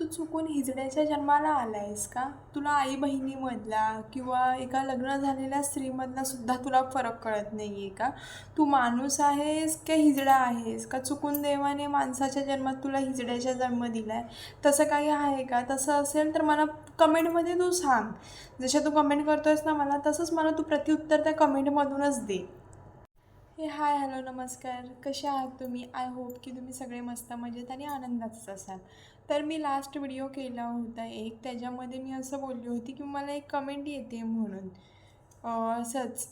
तू चुकून हिजड्याच्या जन्माला आला आहेस का? तुला आई बहिणीमधला किंवा एका लग्न झालेल्या स्त्रीमधला सुद्धा तुला फरक कळत नाही आहे का? तू माणूस आहेस का हिजडा आहेस? का चुकून देवाने माणसाच्या जन्मात तुला हिजड्याचा जन्म दिला आहे तसं काही आहे का? तसं असेल तर मला कमेंटमध्ये तू सांग. जसे तू कमेंट करतोयस ना मला तसंच मला तू प्रत्युत्तर त्या कमेंटमधूनच दे. हे हाय हॅलो नमस्कार. कसे आहात तुम्ही? आय होप की तुम्ही सगळे मस्त मजेत आणि आनंदातच असाल. तर मी लास्ट व्हिडिओ केला होता एक. त्याच्यामध्ये मी असं बोलली होती की मला एक कमेंट येते म्हणून. असंच.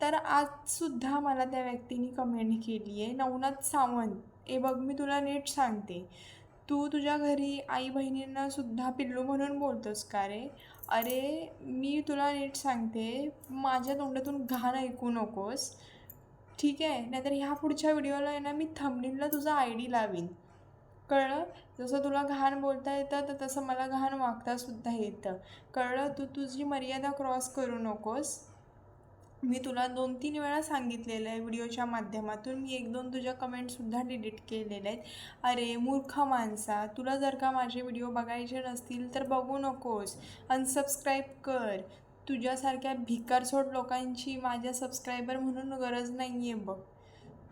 तर आजसुद्धा मला त्या व्यक्तीने कमेंट केली आहे. नवनाथ सावंत. ए बघ मी तुला नीट सांगते. तू तुझ्या घरी आई बहिणींना सुद्धा पिल्लू म्हणून बोलतोस का रे? अरे मी तुला नीट सांगते. माझ्या तोंडातून घाण ऐकू नकोस. ठीक आहे नाहीतर ह्या पुढच्या व्हिडिओला आहे ना मी थंबनेलला तुझा आय डी लावीन. कळलं? जसं तुला घाण बोलता येतं तर तसं मला घाण वागतासुद्धा येतं. कळलं? तू तुझी मर्यादा क्रॉस करू नकोस. मी तुला दोन तीन वेळा सांगितलेलं आहे व्हिडिओच्या माध्यमातून. मी एक दोन तुझ्या कमेंटसुद्धा डिलीट केलेल्या आहेत. अरे मूर्ख माणसा तुला जर का माझे व्हिडिओ बघायचे नसतील तर बघू नकोस. अनसबस्क्राईब कर. तुझ्यासारख्या भिकारसोट लोकांची माझ्या सबस्क्रायबर म्हणून गरज नाही आहे बघ.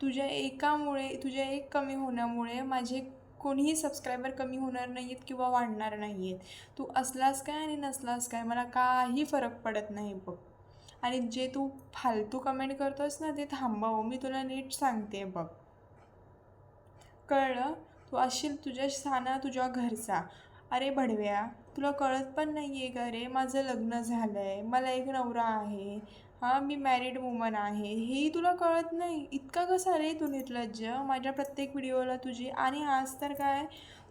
तुझ्या एकामुळे तुझ्या एक कमी होण्यामुळे माझे कोणीही सबस्क्रायबर कमी होणार नाही आहेत किंवा वाढणार नाही आहेत तू असलास काय आणि नसलास काय मला काही फरक पडत नाही बघ. आणि जे तू फालतू कमेंट करतोस ना ते थांबव मी तुला नीट सांगते बघ. कळलं? तू असशील तुझ्या साना तुझ्या घरचा. अरे भडव्या! तुला कळत पण नाही आहे का रे? माझं लग्न झालं आहे मला एक नवरा आहे. हां मी मॅरिड वुमन आहे. हेही तुला कळत नाही? इतका कसा रे तू निर्लज्ज? माझ्या प्रत्येक व्हिडिओला तुझी आणि आज तर काय?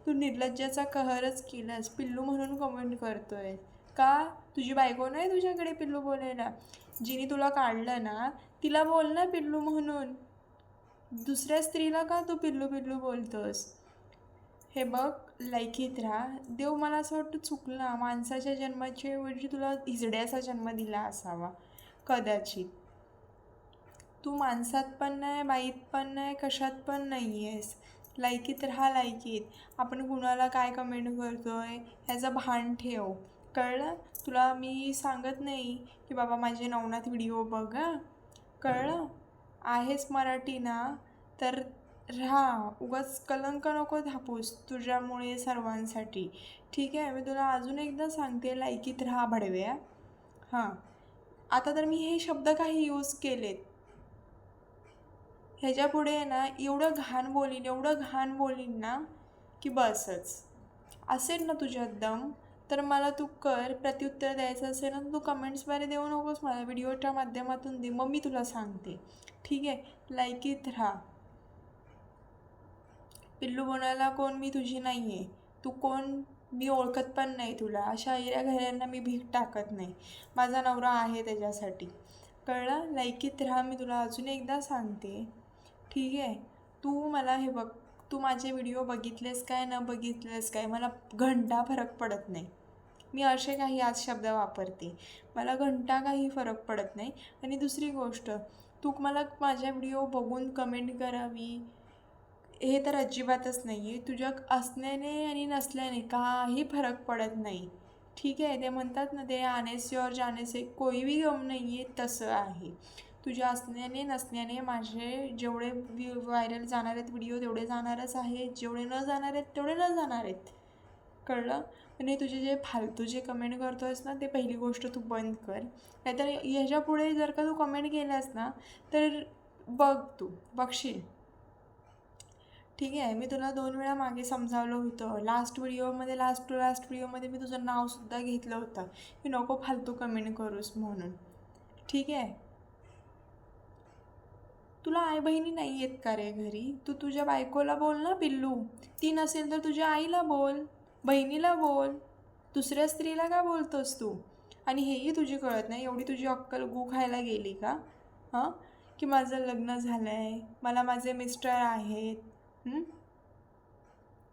तू निर्लज्जाचा कहरच केलास. पिल्लू म्हणून कमेंट करतोय. का? तुझी बायको नाही तुझ्याकडे पिल्लू बोलायला? जिने तुला काढलं ना तिला बोल ना पिल्लू म्हणून. दुसऱ्या स्त्रीला का तू पिल्लू पिल्लू बोलतोस? हे बघ लायकीत राहा. देव मला असं वाटतं चुकला माणसाच्या जन्माच्या ऐवजी तुला हिजड्याचा जन्म दिला असावा. कदाचित. तू माणसात पण नाही बाईत पण नाही कशात पण नाही आहेस लायकीत राहा लायकीत आपण कुणाला काय कमेंट करतो आहे ह्याचं भान ठेव. कळलं? तुला मी सांगत नाही की बाबा माझे नवनाथ व्हिडिओ बघ कळलं? आहेस मराठी ना तर राहा उगाच कलंक नको धापूस तुझ्यामुळे सर्वांसाठी. ठीक आहे मी तुला अजून एकदा सांगते लायकीत राहा भडव्या हां. आता तर मी हे शब्द काही यूज केलेत. ह्याच्या पुढे ना एवढं घाण बोलीन एवढं घाण बोलीन ना की बसच. असेल ना तुझ्यात दम तर मला तू कर प्रत्युत्तर द्यायचं असेल ना तू कमेंट्सद्वारे देऊ नकोस मला व्हिडिओच्या माध्यमातून दे मग मी तुला सांगते. ठीक आहे लायकीत राहा. पिल्लू बनायला कोण मी तुझी नाही आहे तू कोण? मी ओळखत पण नाही तुला. अशा ऐऱ्या घरांना मी भीक टाकत नाही. माझा नवरा आहे त्याच्यासाठी. कळलं? लायकीत राहा मी तुला अजून एकदा सांगते. ठीक आहे. तू मला हे बघ तू माझे व्हिडिओ बघितलेस काय न बघितलेस काय? मला घंटा फरक पडत नाही. मी असे काही आज शब्द वापरते. मला घंटा काही फरक पडत नाही. आणि दुसरी गोष्ट तू मला माझ्या व्हिडिओ बघून कमेंट करावी? हे तर अजिबातच नाही आहे तुझ्या असण्याने आणि नसल्याने काही फरक पडत नाही. ठीक आहे ते म्हणतात ना ते आनेस और जाने कोईबी कोई भी गम नाही आहे तसं आहे. तुझ्या असण्याने नसण्याने माझे जेवढे व्हायरल जाणार आहेत व्हिडिओ तेवढे जाणारच आहेत. जेवढे न जाणार आहेत तेवढे न जाणार आहेत. कळलं? आणि तुझे जे फालतू जे कमेंट करतो आहेस ना ते पहिली गोष्ट तू बंद कर. नाहीतर ह्याच्या पुढे जर का तू कमेंट केलास ना तर बघ तू बघशील. ठीक आहे मी तुला दोन वेळा मागे समजावलं होतं. लास्ट व्हिडिओमध्ये लास्ट टू लास्ट व्हिडिओमध्ये मी तुझं नावसुद्धा घेतलं होतं. की नको फालतू कमेंट करूस म्हणून. ठीक आहे? तुला आई बहिणी नाही आहेत का रे घरी? तू तुझ्या बायकोला बोल ना पिल्लू. ती नसेल तर तुझ्या आईला बोल. बहिणीला बोल. दुसऱ्या स्त्रीला का बोलतोस तू? आणि हेही तुझी कळत नाही. एवढी तुझी अक्कल गू खायला गेली का? हां? की माझं लग्न झालं आहे मला माझे मिस्टर आहेत.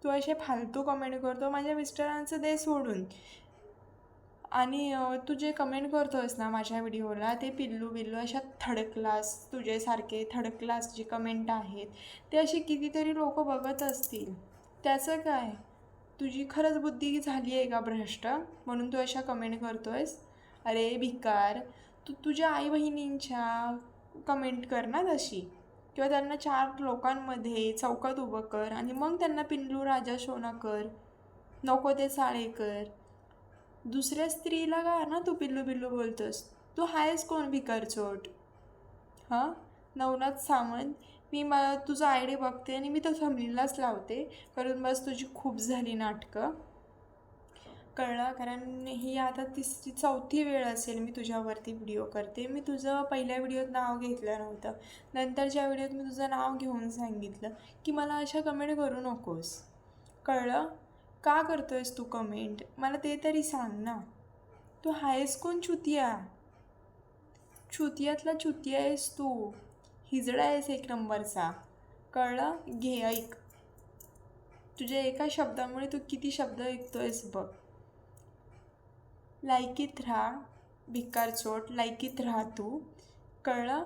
तू असे फालतू कमेंट करतो माझ्या मिस्टरांचं दे सोडून. आणि तू जे कमेंट करतोस ना माझ्या व्हिडिओला ते पिल्लू बिल्लू अशा थर्ड क्लास तुझ्यासारखे थर्ड क्लास जे कमेंट आहेत ते असे कितीतरी लोक बघत असतील. त्याचं काय? तुझी खरंच बुद्धी झाली आहे का भ्रष्ट? म्हणून तू अशा कमेंट करतो आहेस अरे भिकार. तू तुझ्या आई बहिणींच्या कमेंट कर ना तशी. किंवा त्यांना चार लोकांमध्ये चौकात उभं कर आणि मग त्यांना पिल्लू राजा शोना कर नको ते साळे कर. दुसऱ्या स्त्रीला का ना तू पिल्लू पिल्लू बोलतोस? तू आहेस कोण भिकार चोट? हां? नवनाथ सावंत मी मला तुझा आय डी बघते आणि मी तो थंबनेललाच लावते. करून बस तुझी खूप झाली नाटकं. कळलं कारण ही आता तिसरी चौथी वेळ असेल मी तुझ्यावरती व्हिडिओ करते. मी तुझं पहिल्या व्हिडिओत नाव घेतलं नव्हतं. नंतरच्या व्हिडिओत मी तुझं नाव घेऊन सांगितलं की मला अशा कमेंट करू नकोस. कळलं? का करतोयस तू कमेंट मला ते तरी सांग ना. तू आहेस कोण चुतिया? चुतियातला चुतिया आहेस तू. हिजडा आहेस एक नंबरचा. कळलं? घे ऐक. तुझ्या एका शब्दामुळे तू किती शब्द ऐकतोयस बघ. लायकीत राहा भिकार चोट लायकीत राहा तू. कळलं?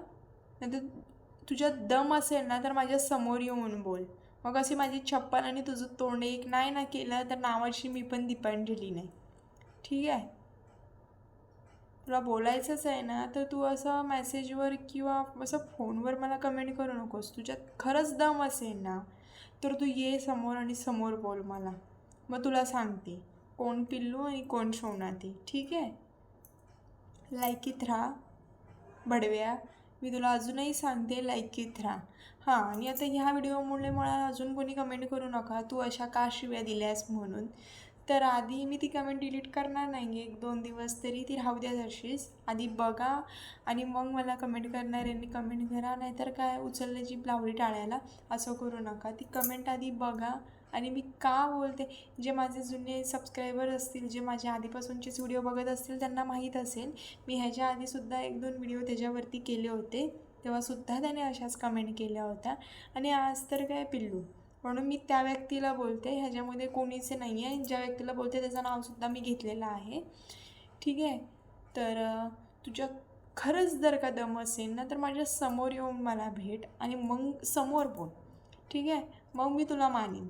नाही तर तुझ्यात दम असेल ना तर माझ्यासमोर येऊन बोल. मग अशी माझी छप्पन आणि तुझं तोंड एक नाही ना केलं तर नावाची मी पण दिपांजली नाही. ठीक आहे? तुला बोलायचंच आहे ना तर तू असं मेसेजवर किंवा असं फोनवर मला कमेंट करू नकोस. तुझ्यात खरंच दम असेल ना तर तू ये समोर आणि समोर बोल मला. मग तुला सांगते. कोण पिल्लू आणि कोण शोनाती ठीक आहे? लायकीत राहा. बडव्या. मी तुला अजूनही सांगते लायकीत राहा. हां आणि आता ह्या व्हिडिओमुळे मला अजून कोणी कमेंट करू नका. तू अशा का शिव्या दिल्यास म्हणून? तर आधी मी ती कमेंट डिलीट करणार नाही एक दोन दिवस तरी ती राहू द्या तशीच. आधी बघा आणि मग मला कमेंट करणाऱ्यांनी कमेंट करा. नाहीतर काय? उचलल्याची लावली टाळायला असं करू नका. ती कमेंट आधी बघा. आणि मी का बोलते? जे माझे जुने सबस्क्रायबर असतील जे माझ्या आधीपासूनचेच व्हिडिओ बघत असतील त्यांना माहीत असेल मी ह्याच्या आधीसुद्धा एक दोन व्हिडिओ त्याच्यावरती केले होते. तेव्हासुद्धा त्याने अशाच कमेंट केल्या होत्या. आणि आज तर काय पिल्लू? म्हणून मी त्या व्यक्तीला बोलते ह्याच्यामध्ये कोणीच नाही आहे ज्या व्यक्तीला बोलते त्याचं नावसुद्धा मी घेतलेलं आहे. ठीक आहे? तर तुझ्या खरंच जर का दम असेल ना तर माझ्यासमोर येऊन मला भेट आणि मग समोर बोल. ठीक आहे? मग मी तुला मानीन.